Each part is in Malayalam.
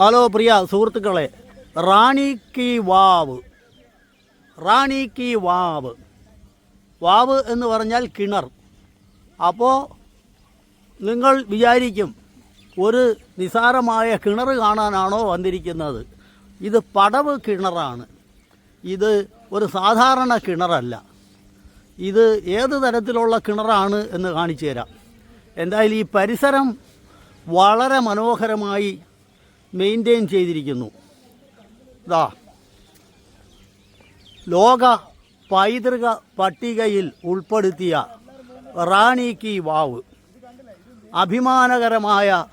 ഹലോ പ്രിയ സുഹൃത്തുക്കളെ റാണി കി വാവ്. റാണി കി വാവ്. വാവ് എന്ന് പറഞ്ഞാൽ കിണർ. അപ്പോൾ നിങ്ങൾ വിചാരിക്കും ഒരു നിസാരമായ കിണർ കാണാനാണോ വന്നിരിക്കുന്നത്. ഇത് പടവ് കിണറാണ്. ഇത് ഒരു സാധാരണ കിണറല്ല. ഇത് ഏത് തരത്തിലുള്ള കിണറാണ് എന്ന് കാണിച്ചു തരാം. എന്തായാലും ഈ പരിസരം വളരെ മനോഹരമായി മെയിന്റെയിൻ ചെയ്തിരിക്കുന്നു. ഇതാ ലോക പൈതൃക പട്ടികയിൽ ഉൾപ്പെടുത്തിയ റാണി കി വാവ്. അഭിമാനകരമായ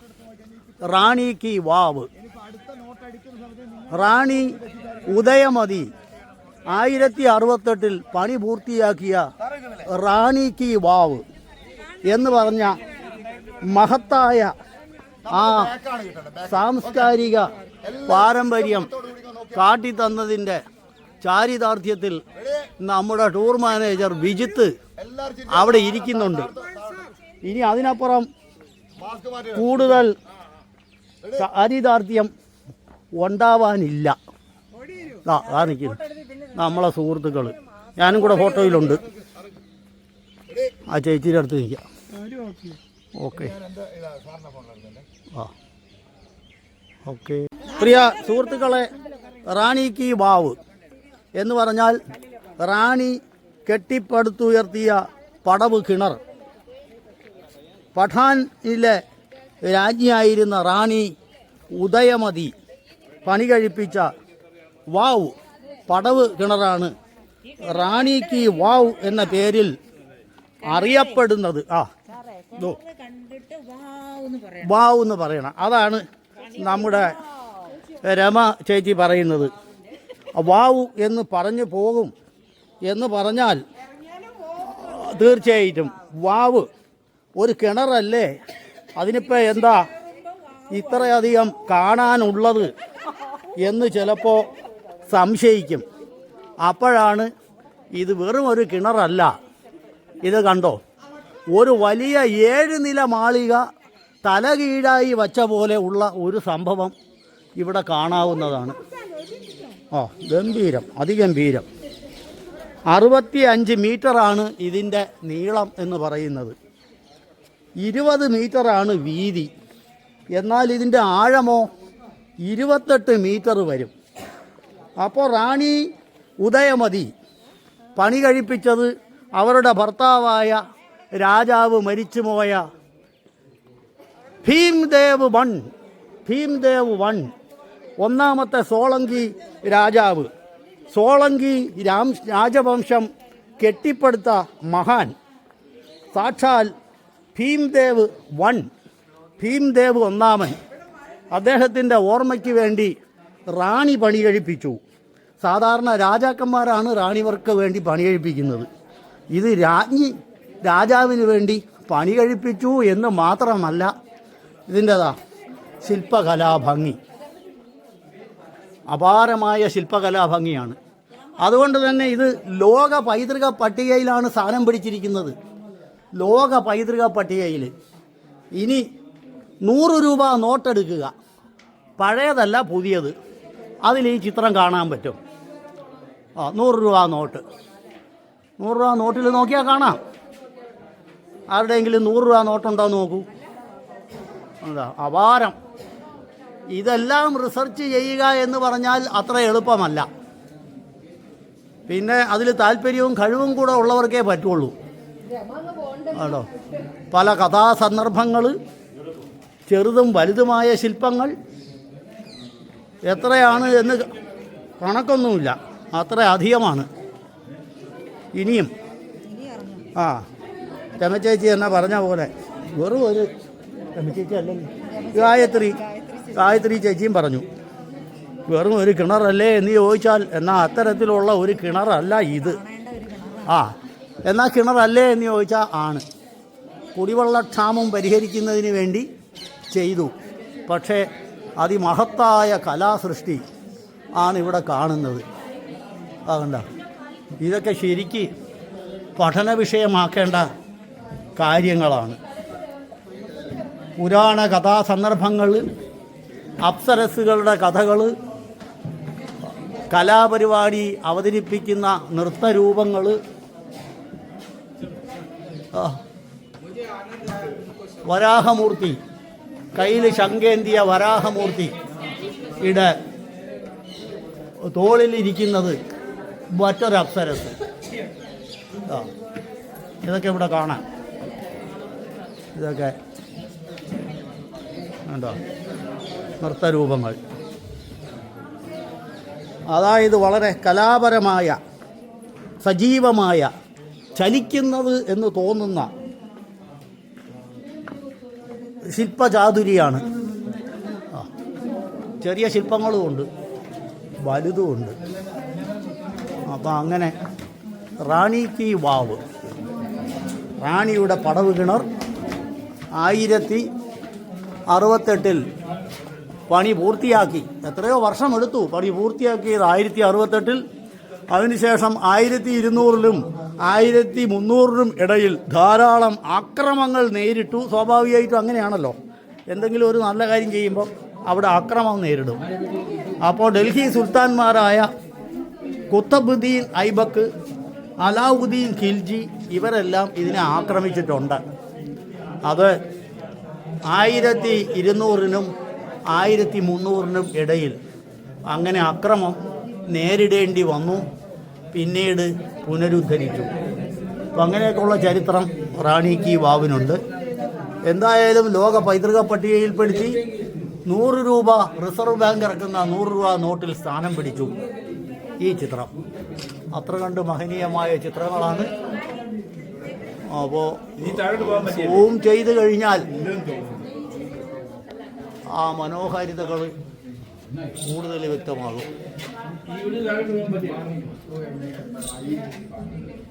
റാണി കി വാവ്. റാണി ഉദയമതി ആയിരത്തി അറുപത്തെട്ടിൽ പണി പൂർത്തിയാക്കിയ റാണി കി വാവ് എന്ന് പറഞ്ഞ മഹത്തായ ആ സാംസ്കാരിക പാരമ്പര്യം കാട്ടിത്തന്നതിന്റെ ചാരിതാർത്ഥ്യത്തിൽ നമ്മുടെ ടൂർ മാനേജർ വിജിത്ത് അവിടെ ഇരിക്കുന്നുണ്ട്. ഇനി അതിനപ്പുറം കൂടുതൽ ചാരിതാർത്ഥ്യം ഉണ്ടാവാനില്ല. ആ നമ്മളെ സുഹൃത്തുക്കൾ ഞാനും കൂടെ ഫോട്ടോയിലുണ്ട്. ആ ചേച്ചിയുടെ അടുത്ത് നിൽക്കാം. ഓക്കെ. ഓക്കെ. പ്രിയ സുഹൃത്തുക്കളെ റാണി കി വാവ് എന്ന് പറഞ്ഞാൽ റാണി കെട്ടിപ്പടുത്തുയർത്തിയ പടവ് കിണർ. പഠാനിലെ രാജ്ഞിയായിരുന്ന റാണി ഉദയമതി പണി കഴിപ്പിച്ച വാവ് പടവ് കിണറാണ് റാണി കി വാവ് എന്ന പേരിൽ അറിയപ്പെടുന്നത്. ആ വാവ് എന്ന് പറയണം. അതാണ് നമ്മുടെ രമ ചേച്ചി പറയുന്നത്. വാവു എന്ന് പറഞ്ഞു പോകും. എന്ന് പറഞ്ഞാൽ തീർച്ചയായിട്ടും വാവ് ഒരു കിണറല്ലേ? അതിനിപ്പോൾ എന്താ ഇത്രയധികം കാണാനുള്ളത്? എന്ന് ചിലപ്പോൾ സംശയിക്കും. അപ്പോഴാണ് ഇത് വെറും ഒരു കിണറല്ല. ഇത് കണ്ടോ? ഒരു വലിയ ഏഴ് നില മാളിക തലകീഴായി വച്ച പോലെ ഉള്ള ഒരു സംഭവം ഇവിടെ കാണാവുന്നതാണ്. ആ ഗംഭീരം അതിഗംഭീരം. അറുപത്തി അഞ്ച് മീറ്ററാണ് ഇതിന്റെ നീളം എന്ന് പറയുന്നത്. ഇരുപത് മീറ്ററാണ് വീതി. എന്നാൽ ഇതിന്റെ ആഴമോ ഇരുപത്തെട്ട് മീറ്റർ വരും. അപ്പോൾ റാണി ഉദയമതി പണി കഴിപ്പിച്ചത് അവരുടെ ഭർത്താവായ രാജാവ് മരിച്ചുപോയ ഭീംദേവ് വൺ ഭീംദേവ് വൺ. ഒന്നാമത്തെ സോളങ്കി രാജാവ്. സോളങ്കി രാം രാജവംശം കെട്ടിപ്പടുത്ത മഹാൻ. സാക്ഷാൽ ഭീംദേവ് വൺ ഭീംദേവ് ഒന്നാമൻ. അദ്ദേഹത്തിന്റെ ഓർമ്മയ്ക്ക് വേണ്ടി റാണി പണി കഴിപ്പിച്ചു സാധാരണ രാജാക്കന്മാരാണ് റാണിവർക്ക് വേണ്ടി പണി കഴിപ്പിക്കുന്നത് ഇത് രാജ്ഞി രാജാവിന് വേണ്ടി പണി കഴിപ്പിച്ചു എന്ന് മാത്രമല്ല ഇതിന്റെതാ ശില്പകലാഭംഗി. അപാരമായ ശില്പകലാഭംഗിയാണ്. അതുകൊണ്ട് തന്നെ ഇത് ലോക പൈതൃക പട്ടികയിലാണ് സ്ഥാനം പിടിച്ചിരിക്കുന്നത്. ലോക പൈതൃക പട്ടികയിൽ ഇനി നൂറ് രൂപ നോട്ടെടുക്കുക. പഴയതല്ല പുതിയത്. അതിൽ ഈ ചിത്രം കാണാൻ പറ്റും. ആ നൂറ് രൂപ നോട്ട്. നൂറ് രൂപ നോട്ടിൽ നോക്കിയാൽ കാണാം. ആരുടെയെങ്കിലും നൂറ് രൂപ നോട്ടുണ്ടോ നോക്കൂ. എന്താ? അപാരം. ഇതെല്ലാം റിസർച്ച് ചെയ്യുക എന്ന് പറഞ്ഞാൽ അത്ര എളുപ്പമല്ല. പിന്നെ അതിൽ താല്പര്യവും കഴിവും കൂടെ ഉള്ളവർക്കേ പറ്റുള്ളൂ. ആണോ? പല കഥാസന്ദർഭങ്ങൾ ചെറുതും വലുതുമായ ശില്പങ്ങൾ. എത്രയാണ് എന്ന് കണക്കൊന്നുമില്ല. അത്ര അധികമാണ്. ഇനിയും. ആ. രമചേച്ചി എന്നാ പറഞ്ഞ പോലെ വെറും ഒരു ഗായത്രി. ഗായത്രി ചേച്ചിയും പറഞ്ഞു വെറും ഒരു കിണറല്ലേ? എന്ന് ചോദിച്ചാൽ എന്നാൽ അത്തരത്തിലുള്ള ഒരു കിണറല്ല ഇത്. ആ എന്നാൽ കിണറല്ലേ? എന്ന് ചോദിച്ചാൽ ആണ്. കുടിവെള്ളക്ഷാമം പരിഹരിക്കുന്നതിന് വേണ്ടി ചെയ്തു. പക്ഷേ അതിമഹത്തായ കലാസൃഷ്ടി ആണ് ഇവിടെ കാണുന്നത്. അതുകൊണ്ട. ഇതൊക്കെ ശരിക്ക് പഠന വിഷയമാക്കേണ്ട കാര്യങ്ങളാണ്. പുരാണ കഥാ സന്ദർഭങ്ങൾ അപ്സരസുകളുടെ കഥകൾ കലാപരിപാടി അവതരിപ്പിക്കുന്ന നൃത്തരൂപങ്ങൾ. വരാഹമൂർത്തി കയ്യിൽ ശങ്കേന്തിയ വരാഹമൂർത്തി ഇടെ തോളിലിരിക്കുന്നത് മറ്റൊരു അപ്സരസ് ഇതൊക്കെ ഇവിടെ കാണാം. ഇതൊക്കെ ഉണ്ടോ നൃത്തരൂപങ്ങൾ. അതായത് വളരെ കലാപരമായ സജീവമായ ചലിക്കുന്നത് എന്ന് തോന്നുന്ന ശില്പചാതുരിയാണ്. ചെറിയ ശില്പങ്ങളുമുണ്ട് വലുതുമുണ്ട് അപ്പം അങ്ങനെ റാണി കി വാവ് റാണിയുടെ പടവ് കിണർ ആയിരത്തി അറുപത്തെട്ടിൽ പണി പൂർത്തിയാക്കി. എത്രയോ വർഷം എടുത്തു പണി പൂർത്തിയാക്കിയത്. ആയിരത്തി അറുപത്തെട്ടിൽ അതിനുശേഷം ആയിരത്തി ഇരുന്നൂറിലും ആയിരത്തി മുന്നൂറിലും ഇടയിൽ ധാരാളം ആക്രമങ്ങൾ നേരിട്ടു. സ്വാഭാവികമായിട്ടും അങ്ങനെയാണല്ലോ. എന്തെങ്കിലും ഒരു നല്ല കാര്യം ചെയ്യുമ്പോൾ അവിടെ ആക്രമം നേരിടും. അപ്പോൾ ഡൽഹി സുൽത്താൻമാരായ കുത്തബുദ്ദീൻ ഐബക്ക് അലാവുദ്ദീൻ ഖിൽജി ഇവരെല്ലാം ഇതിനെ ആക്രമിച്ചിട്ടുണ്ട്. അത് ആയിരത്തി ഇരുന്നൂറിനും ആയിരത്തി മുന്നൂറിനും ഇടയിൽ അങ്ങനെ അക്രമം നേരിടേണ്ടി വന്നു പിന്നീട് പുനരുദ്ധരിച്ചു. അപ്പം അങ്ങനെയൊക്കെയുള്ള ചരിത്രം റാണിക്ക് വാവിനുണ്ട് എന്തായാലും ലോക പൈതൃക പട്ടികയിൽപ്പെടുത്തി നൂറ് രൂപ റിസർവ് ബാങ്ക് ഇറക്കുന്ന നൂറ് രൂപ നോട്ടിൽ സ്ഥാനം പിടിച്ചു. ഈ ചിത്രം. അത്ര കണ്ട് മഹനീയമായ ചിത്രങ്ങളാണ്. അപ്പോൾ സൂം ചെയ്ത് കഴിഞ്ഞാൽ ആ മനോഹാരിതകൾ കൂടുതൽ വ്യക്തമാകും.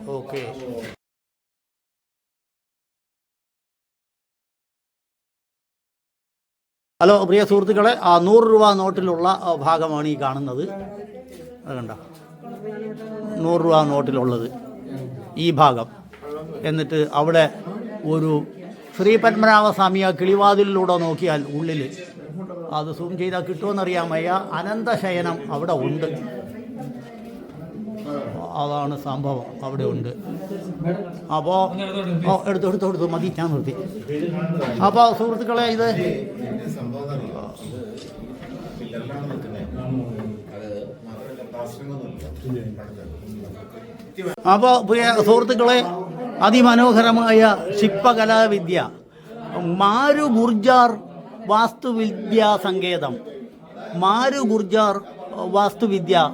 ഓക്കെ. ഹലോ പ്രിയ സുഹൃത്തുക്കളെ ആ നൂറ് രൂപ നോട്ടിലുള്ള ഭാഗമാണ് ഈ കാണുന്നത്. അത് കണ്ട. നൂറ് രൂപ നോട്ടിലുള്ളത് ഈ ഭാഗം. എന്നിട്ട് അവിടെ ഒരു ശ്രീ പത്മനാഭസ്വാമി ആ കിളിവാതിലിലൂടെ നോക്കിയാൽ ഉള്ളിൽ അത് സൂം ചെയ്താൽ കിട്ടുമെന്നറിയാൻ വയ്യ അനന്തശയനം അവിടെ ഉണ്ട്. അതാണ് സംഭവം. അവിടെ ഉണ്ട്. അപ്പോൾ ഓ എടുത്തു എടുത്തു എടുത്തു. മതി ഞാൻ നിർത്തി. അപ്പോൾ സുഹൃത്തുക്കളെ ഇത് അപ്പോൾ സുഹൃത്തുക്കളെ അതിമനോഹരമായ ശില്പകലാവിദ്യ. മാരു ഗുർജാർ വാസ്തുവിദ്യാ സങ്കേതം. മാരു ഗുർജാർ വാസ്തുവിദ്യ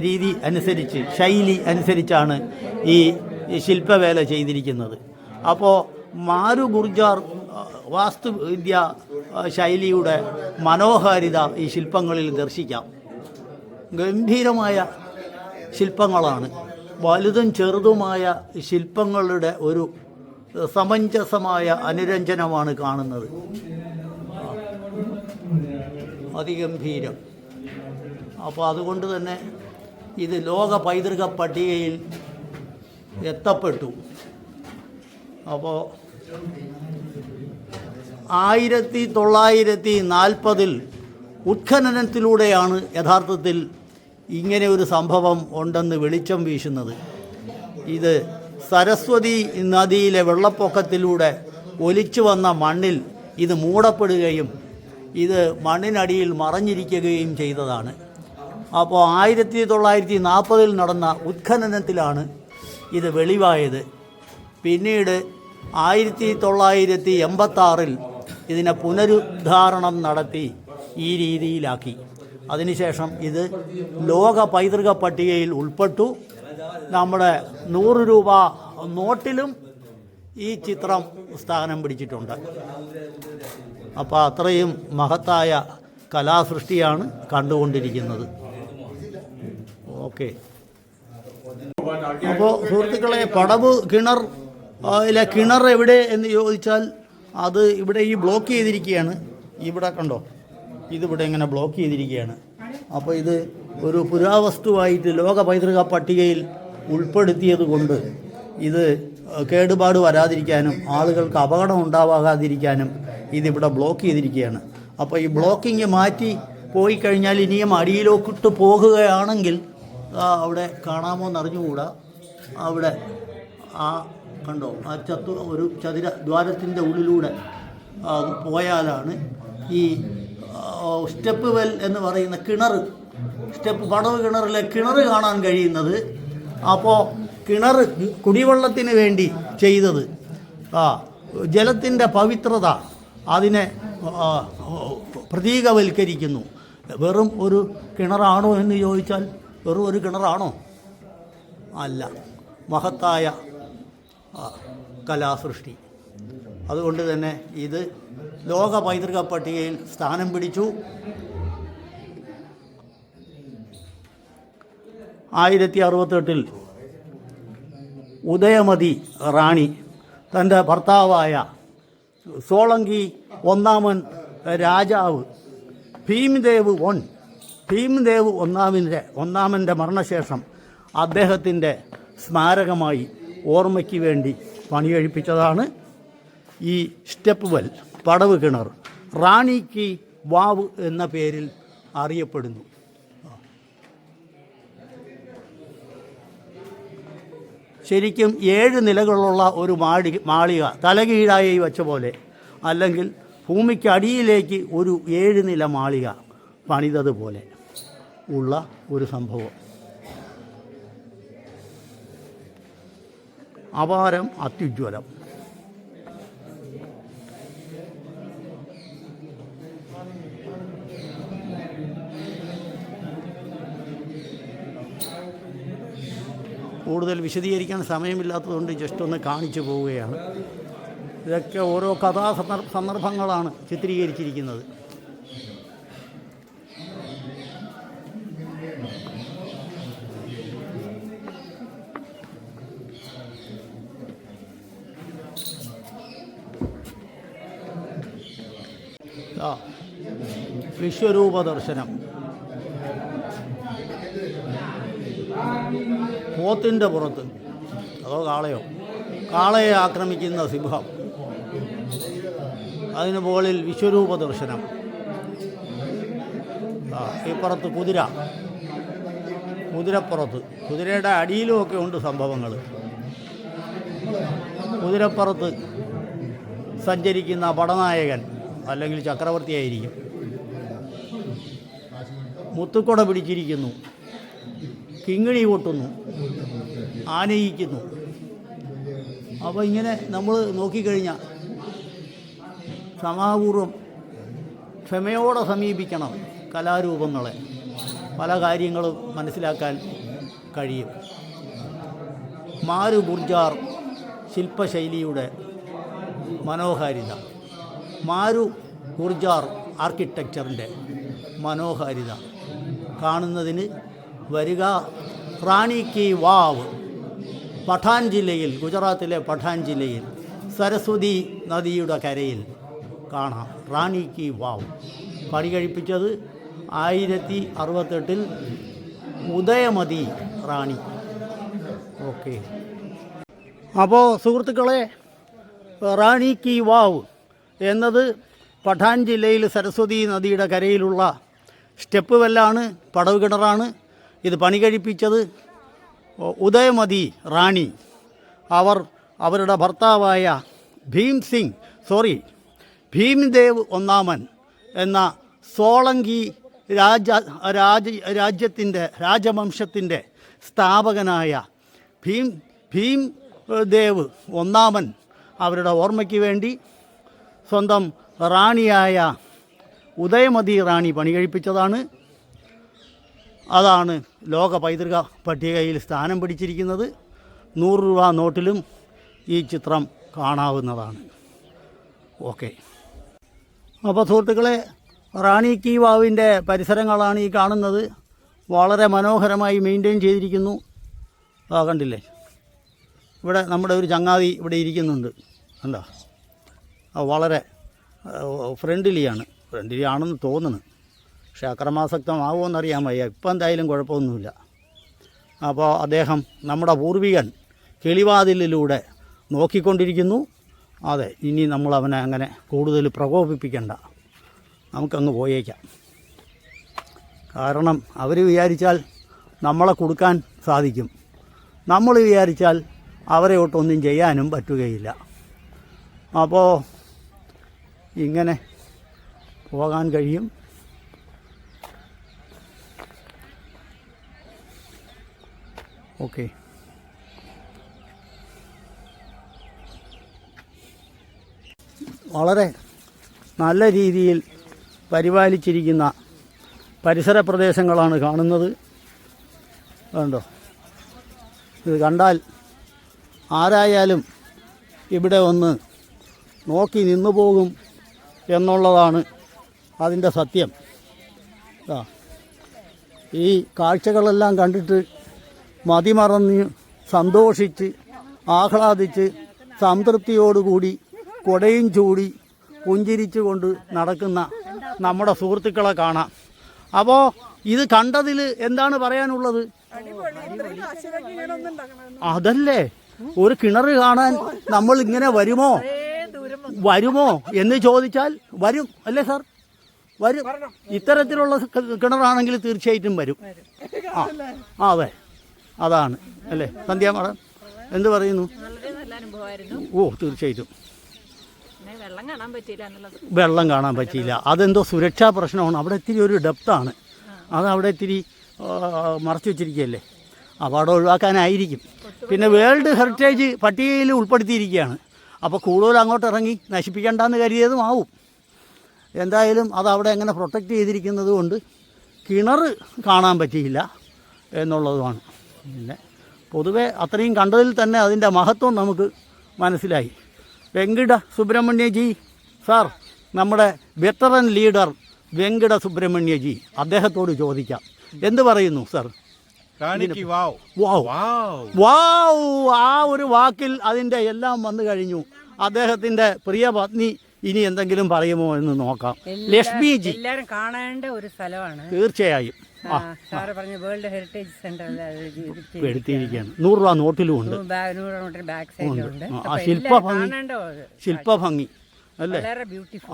രീതി അനുസരിച്ച് ശൈലി അനുസരിച്ചാണ് ഈ ശില്പവേല ചെയ്തിരിക്കുന്നത്. അപ്പോൾ മാരു ഗുർജാർ വാസ്തുവിദ്യ ശൈലിയുടെ മനോഹാരിത ഈ ശില്പങ്ങളിൽ ദർശിക്കാം. ഗംഭീരമായ ശില്പങ്ങളാണ് വലുതും ചെറുതുമായ ശില്പങ്ങളുടെ ഒരു സമഞ്ജസമായ അനുരഞ്ജനമാണ് കാണുന്നത്. അതിഗംഭീരം അപ്പോൾ അതുകൊണ്ട് തന്നെ ഇത് ലോക പൈതൃക പട്ടികയിൽ എത്തപ്പെട്ടു. അപ്പോൾ ആയിരത്തി തൊള്ളായിരത്തി നാൽപ്പതിൽ ഉത്ഖനനത്തിലൂടെയാണ് യഥാർത്ഥത്തിൽ ഇങ്ങനെ ഒരു സംഭവം ഉണ്ടെന്ന് വെളിച്ചം വീശുന്നത്. ഇത് സരസ്വതി നദിയിലെ വെള്ളപ്പൊക്കത്തിലൂടെ ഒലിച്ചു വന്ന മണ്ണിൽ ഇത് മൂടപ്പെടുകയും ഇത് മണ്ണിനടിയിൽ മറഞ്ഞിരിക്കുകയും ചെയ്തതാണ്. അപ്പോൾ ആയിരത്തി തൊള്ളായിരത്തി നാൽപ്പതിൽ നടന്ന ഉത്ഖനനത്തിലാണ് ഇത് വെളിവായത്. പിന്നീട് ആയിരത്തി തൊള്ളായിരത്തി എൺപത്താറിൽ ഇതിനെ പുനരുദ്ധാരണം നടത്തി ഈ രീതിയിലാക്കി. അതിനുശേഷം ഇത് ലോക പൈതൃക പട്ടികയിൽ ഉൾപ്പെട്ടു. നമ്മുടെ നൂറ് രൂപ നോട്ടിലും ഈ ചിത്രം സ്ഥാനം പിടിച്ചിട്ടുണ്ട്. അപ്പോൾ അത്രയും മഹത്തായ കലാസൃഷ്ടിയാണ് കണ്ടുകൊണ്ടിരിക്കുന്നത്. ഓക്കെ. അപ്പോൾ സുഹൃത്തുക്കളെ പടവ് കിണർ ഇല്ല കിണർ എവിടെ എന്ന് ചോദിച്ചാൽ അത് ഇവിടെ ഈ ബ്ലോക്ക് ചെയ്തിരിക്കുകയാണ്. ഇവിടെ കണ്ടോ? ഇതിവിടെ ഇങ്ങനെ ബ്ലോക്ക് ചെയ്തിരിക്കുകയാണ്. അപ്പോൾ ഇത് ഒരു പുരാവസ്തുവായിട്ട് ലോക പൈതൃക പട്ടികയിൽ ഉൾപ്പെടുത്തിയത് കൊണ്ട് ഇത് കേടുപാട് വരാതിരിക്കാനും ആളുകൾക്ക് അപകടം ഉണ്ടാവാതിരിക്കാനും ഇതിവിടെ ബ്ലോക്ക് ചെയ്തിരിക്കുകയാണ്. അപ്പോൾ ഈ ബ്ലോക്കിങ് മാറ്റി പോയി കഴിഞ്ഞാൽ ഇനിയും അടിയിലോക്കിട്ട് പോകുകയാണെങ്കിൽ അവിടെ കാണാമോ എന്നറിഞ്ഞുകൂടാ അവിടെ ആ കണ്ടോ ആ ചത്തു ഒരു ചതുര ദ്വാരത്തിന്റെ ഉള്ളിലൂടെ പോയാലാണ് ഈ സ്റ്റെപ്പ് വെൽ എന്ന് പറയുന്ന കിണർ സ്റ്റെപ്പ് പടവ് കിണറിലെ കിണർ കാണാൻ കഴിയുന്നത്. അപ്പോൾ കിണർ കുടിവെള്ളത്തിന് വേണ്ടി ചെയ്തത്. ആ ജലത്തിന്റെ പവിത്രത അതിനെ പ്രതീകവൽക്കരിക്കുന്നു. വെറും ഒരു കിണറാണോ എന്ന് ചോദിച്ചാൽ വെറും ഒരു കിണറാണോ? അല്ല. മഹത്തായ കലാസൃഷ്ടി. അതുകൊണ്ട് തന്നെ ഇത് ലോക പൈതൃക പട്ടികയിൽ സ്ഥാനം പിടിച്ചു. ആയിരത്തി അറുപത്തെട്ടിൽ ഉദയമതി റാണി തന്റെ ഭർത്താവായ സോളങ്കി ഒന്നാമൻ രാജാവ് ഭീംദേവ് ഒൻ ഭീംദേവ് ഒന്നാമിന്റെ ഒന്നാമന്റെ മരണശേഷം അദ്ദേഹത്തിന്റെ സ്മാരകമായി ഓർമ്മയ്ക്ക് വേണ്ടി പണികഴിപ്പിച്ചതാണ് ഈ സ്റ്റെപ്പ് വെൽ പടവ് കിണർ റാണി കി വാവ് എന്ന പേരിൽ അറിയപ്പെടുന്നു. ശരിക്കും ഏഴ് നിലകളുള്ള ഒരു മാടി മാളിക തലകീഴായി വെച്ച പോലെ അല്ലെങ്കിൽ ഭൂമിക്കടിയിലേക്ക് ഒരു ഏഴ് നില മാളിക പണിതതുപോലെ ഉള്ള ഒരു സംഭവം. അപാരം അത്യുജ്വലം. കൂടുതൽ വിശദീകരിക്കാൻ സമയമില്ലാത്തതുകൊണ്ട് ജസ്റ്റ് ഒന്ന് കാണിച്ചു പോവുകയാണ്. ഇതൊക്കെ ഓരോ കഥാ സന്ദർഭങ്ങളാണ് ചിത്രീകരിച്ചിരിക്കുന്നത്. വിശ്വരൂപ ദർശനം പോത്തിന്റെ പുറത്ത്. അതോ കാളയോ? കാളയെ ആക്രമിക്കുന്ന സിംഹം. അതിന് മുകളിൽ വിശ്വരൂപ ദർശനം. ഇപ്പുറത്ത് കുതിര. കുതിരപ്പുറത്ത്. കുതിരയുടെ അടിയിലുമൊക്കെ ഉണ്ട് സംഭവങ്ങൾ. കുതിരപ്പുറത്ത് സഞ്ചരിക്കുന്ന പടനായകൻ അല്ലെങ്കിൽ ചക്രവർത്തിയായിരിക്കും. മുത്തുക്കുട പിടിച്ചിരിക്കുന്നു. കിങ്ങിണി കൊട്ടുന്നു ആനയിക്കുന്നു. അപ്പോൾ ഇങ്ങനെ നമ്മൾ നോക്കിക്കഴിഞ്ഞാൽ ക്ഷമാപൂർവം ക്ഷമയോടെ സമീപിക്കണം കലാരൂപങ്ങളെ. പല കാര്യങ്ങളും മനസ്സിലാക്കാൻ കഴിയും. മാരു ബുർജാർ ശില്പശൈലിയുടെ മനോഹാരിത. മാരു ഗുർജാർ ആർക്കിടെക്ചറിന്റെ മനോഹാരിത. കാണുന്നതിന് വരിക. റാണി കി വാവ്. പഠാൻ ജില്ലയിൽ ഗുജറാത്തിലെ പഠാൻ ജില്ലയിൽ സരസ്വതി നദിയുടെ കരയിൽ കാണാം. റാണി കി വാവ്. പണി കഴിപ്പിച്ചത് ആയിരത്തി അറുപത്തെട്ടിൽ ഉദയമതി റാണി. ഓക്കെ. അപ്പോൾ സുഹൃത്തുക്കളെ റാണി കി വാവ് എന്നത് പഠാൻ ജില്ലയിൽ സരസ്വതി നദിയുടെ കരയിലുള്ള സ്റ്റെപ്പ് വെല്ലാണ് പടവ് കിണറാണ്. ഇത് പണി കഴിപ്പിച്ചത് ഉദയമതി റാണി. അവർ അവരുടെ ഭർത്താവായ ഭീം സിംഗ് സോറി ഭീംദേവ് ഒന്നാമൻ എന്ന സോളങ്കി രാജ രാജ രാജ്യത്തിന്റെ രാജവംശത്തിന്റെ സ്ഥാപകനായ ഭീം ഭീം ദേവ് ഒന്നാമൻ അവരുടെ ഓർമ്മയ്ക്ക് വേണ്ടി സ്വന്തം റാണിയായ ഉദയമതി റാണി പണി കഴിപ്പിച്ചതാണ്. അതാണ് ലോക പൈതൃക പട്ടികയിൽ സ്ഥാനം പിടിച്ചിരിക്കുന്നത്. നൂറ് രൂപ നോട്ടിലും ഈ ചിത്രം കാണാവുന്നതാണ്. ഓക്കെ. അപ്പോൾ സുഹൃത്തുക്കളെ റാണി കീ വാവിന്റെ പരിസരങ്ങളാണ് ഈ കാണുന്നത്. വളരെ മനോഹരമായി മെയിന്റെയിൻ ചെയ്തിരിക്കുന്നു. ആ കണ്ടില്ലേ? ഇവിടെ നമ്മുടെ ഒരു ചങ്ങാതി ഇവിടെ ഇരിക്കുന്നുണ്ട്. കണ്ടോ? വളരെ ഫ്രണ്ട്ലിയാണ്. ഫ്രണ്ട്ലി ആണെന്ന് തോന്നുന്നു. പക്ഷേ അക്രമാസക്തമാവുമെന്നറിയാൻ വയ്യ ഇപ്പം എന്തായാലും കുഴപ്പമൊന്നുമില്ല. അപ്പോൾ അദ്ദേഹം നമ്മുടെ പൂർവികൻ കിളിവാതിലിലൂടെ നോക്കിക്കൊണ്ടിരിക്കുന്നു. അതെ ഇനി നമ്മൾ അവനെ അങ്ങനെ കൂടുതൽ പ്രകോപിപ്പിക്കേണ്ട. നമുക്കങ്ങ് പോയേക്കാം. കാരണം അവർ വിചാരിച്ചാൽ നമ്മളെ കൊടുക്കാൻ സാധിക്കും. നമ്മൾ വിചാരിച്ചാൽ അവരെ ഒട്ടൊന്നും ചെയ്യാനും പറ്റുകയില്ല. അപ്പോൾ ഇങ്ങനെ പോകാൻ കഴിയും. ഓക്കെ വളരെ നല്ല രീതിയിൽ പരിപാലിച്ചിരിക്കുന്ന പരിസര പ്രദേശങ്ങളാണ് കാണുന്നത്. കണ്ടോ? ഇത് കണ്ടാൽ ആരായാലും ഇവിടെ ഒന്ന് നോക്കി നിന്നു പോകും എന്നുള്ളതാണ് അതിന്റെ സത്യം. ഈ കാഴ്ചകളെല്ലാം കണ്ടിട്ട് മതിമറന്ന് സന്തോഷിച്ച് ആഹ്ലാദിച്ച് സംതൃപ്തിയോടുകൂടി കൊടയും ചൂടി പുഞ്ചിരിച്ചുകൊണ്ട് നടക്കുന്ന നമ്മുടെ സുഹൃത്തുക്കളെ കാണാം. അപ്പോൾ ഇത് കണ്ടതിൽ എന്താണ് പറയാനുള്ളത്? അതല്ലേ. ഒരു കിണർ കാണാൻ നമ്മൾ ഇങ്ങനെ വരുമോ? വരുമോ എന്ന് ചോദിച്ചാൽ വരും. അല്ലേ സാർ? വരും. ഇത്തരത്തിലുള്ള കിണറാണെങ്കിൽ തീർച്ചയായിട്ടും വരും. ആ അതെ അതാണ് അല്ലേ? സന്ധ്യ മാഡം എന്ത് പറയുന്നു? ഓ തീർച്ചയായിട്ടും. വെള്ളം കാണാൻ പറ്റിയില്ല എന്നുള്ളത്. വെള്ളം കാണാൻ പറ്റിയില്ല. അതെന്തോ സുരക്ഷാ പ്രശ്നമാണ്. അവിടെ ഇത്തിരി ഒരു ഡെപ്താണ് അത് അവിടെ ഇത്തിരി മറച്ചു വെച്ചിരിക്കുകയല്ലേ? അപകടം ഒഴിവാക്കാനായിരിക്കും. പിന്നെ വേൾഡ് ഹെറിറ്റേജ് പട്ടികയിൽ ഉൾപ്പെടുത്തിയിരിക്കുകയാണ്. അപ്പോൾ കൂടുതൽ അങ്ങോട്ട് ഇറങ്ങി നശിപ്പിക്കേണ്ടെന്ന് കരുതിയതും ആവും. എന്തായാലും അത് അവിടെ എങ്ങനെ പ്രൊട്ടക്റ്റ് ചെയ്തിരിക്കുന്നത് കൊണ്ട് കിണർ കാണാൻ പറ്റിയില്ല എന്നുള്ളതുമാണ്. പിന്നെ പൊതുവെ അത്രയും കണ്ടതിൽ തന്നെ അതിന്റെ മഹത്വം നമുക്ക് മനസ്സിലായി. വെങ്കിട സുബ്രഹ്മണ്യജി സാർ നമ്മുടെ വെറ്ററൻ ലീഡർ വെങ്കിട സുബ്രഹ്മണ്യജി അദ്ദേഹത്തോട് ചോദിക്കാം. എന്ത് പറയുന്നു സർ? വാവ്. ആ ഒരു വാക്കിൽ അതിന്റെ എല്ലാം വന്നു കഴിഞ്ഞു. അദ്ദേഹത്തിന്റെ പ്രിയ പത്നി ഇനി എന്തെങ്കിലും പറയുമോ എന്ന് നോക്കാം. ലക്ഷ്മി ജി. എല്ലാരും കാണേണ്ട ഒരു സ്ഥലമാണ്. തീർച്ചയായും. സാറ് പറഞ്ഞ വേൾഡ് ഹെറിറ്റേജ് സെന്ററിൽ എടുത്തിരിക്കുകയാണ്. നൂറ് രൂപ നോട്ടിലും ഉണ്ട്. ശില്പഭംഗി. ശില്പഭംഗി. അല്ലേ?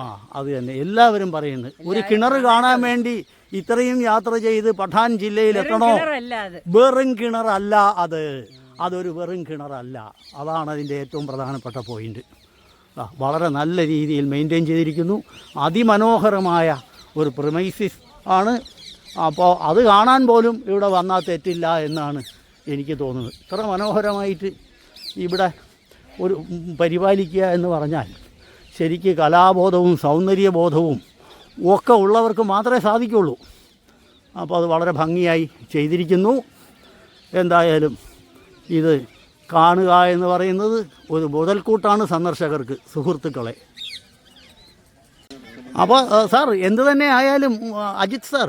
ആ അത് തന്നെ. എല്ലാവരും പറയുന്നത് ഒരു കിണർ കാണാൻ വേണ്ടി ഇത്രയും യാത്ര ചെയ്ത് പഠാൻ ജില്ലയിൽ എത്തണോ? വെറും കിണറല്ല അത്. അതൊരു വെറും കിണറല്ല. അതാണ് അതിന്റെ ഏറ്റവും പ്രധാനപ്പെട്ട പോയിന്റ് വളരെ നല്ല രീതിയിൽ മെയിന്റെയിൻ ചെയ്തിരിക്കുന്നു. അതിമനോഹരമായ ഒരു പ്രിമൈസിസ് ആണ്. അപ്പോൾ അത് കാണാൻ പോലും ഇവിടെ വന്നാൽ തെറ്റില്ല എന്നാണ് എനിക്ക് തോന്നുന്നത്. ഇത്ര മനോഹരമായിട്ട് ഇവിടെ ഒരു പരിപാലിക്കുക എന്ന് പറഞ്ഞാൽ ശരിക്ക് കലാബോധവും സൗന്ദര്യബോധവും ഒക്കെ ഉള്ളവർക്ക് മാത്രമേ സാധിക്കുള്ളൂ. അപ്പോൾ അത് വളരെ ഭംഗിയായി ചെയ്തിരിക്കുന്നു. എന്തായാലും ഇത് കാണുക എന്ന് പറയുന്നത് ഒരു മുതൽക്കൂട്ടാണ് സന്ദർശകർക്ക് സുഹൃത്തുക്കളെ. അപ്പോൾ സാർ എന്ത് തന്നെ ആയാലും അജിത് സാർ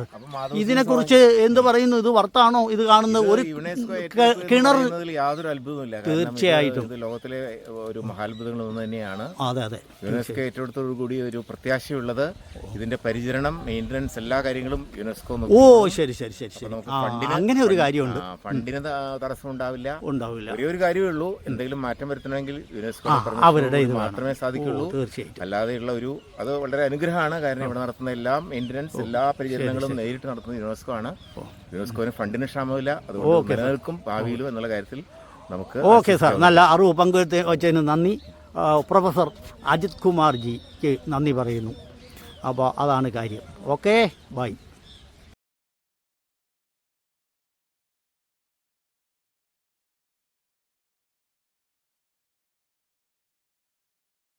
ഇതിനെക്കുറിച്ച് എന്ത് പറയുന്നു? ഇത് വർത്താണോ? ഇത് കാണുന്ന ഒരു കിണർ യാതൊരു അത്ഭുതമില്ല തീർച്ചയായിട്ടും. ലോകത്തിലെ ഒരു മഹാത്ഭുതങ്ങൾ ഒന്ന് തന്നെയാണ്. അതെ അതെ. യുനെസ്കോ ഏറ്റെടുത്തോടു കൂടി ഒരു പ്രത്യാശയുള്ളത് ഇതിന്റെ പരിചരണം മെയിന്റനൻസ് എല്ലാ കാര്യങ്ങളും യുനെസ്കോ ഓ. ശരി ശരി ശരി ശരി. അങ്ങനെ ഒരു കാര്യമുണ്ട്. ഫണ്ടിന് തടസ്സം ഉണ്ടാവില്ല ഉണ്ടാവില്ല. ഒരേ ഒരു കാര്യമേ ഉള്ളൂ. എന്തെങ്കിലും മാറ്റം വരുത്തണമെങ്കിൽ യുനെസ്കോ അവരുടെ ഇത് മാത്രമേ സാധിക്കുള്ളൂ. തീർച്ചയായിട്ടും. അല്ലാതെയുള്ള ഒരു അത് വളരെ അനുഗ്രഹമാണ് കാരണം ഇവിടെ നടത്തുന്ന എല്ലാം മെയിന്റനൻസ് എല്ലാ പരിചരണങ്ങളും നേരിട്ട് നടത്തുന്ന യുനെസ്കോ ആണ്. യുനെസ്കോന് ഫണ്ടിന് ക്ഷാമമില്ല. അതുകൊണ്ട് നിലനിൽക്കും ഭാവിയിലും എന്നുള്ള കാര്യത്തിൽ നമുക്ക് ഓക്കെ സാർ. നല്ല അറിവ് പങ്കുവെച്ച് വെച്ചതിന് നന്ദി. പ്രൊഫസർ അജിത് കുമാർ ജിക്ക് നന്ദി പറയുന്നു. അപ്പോൾ അതാണ് കാര്യം. Okay bye.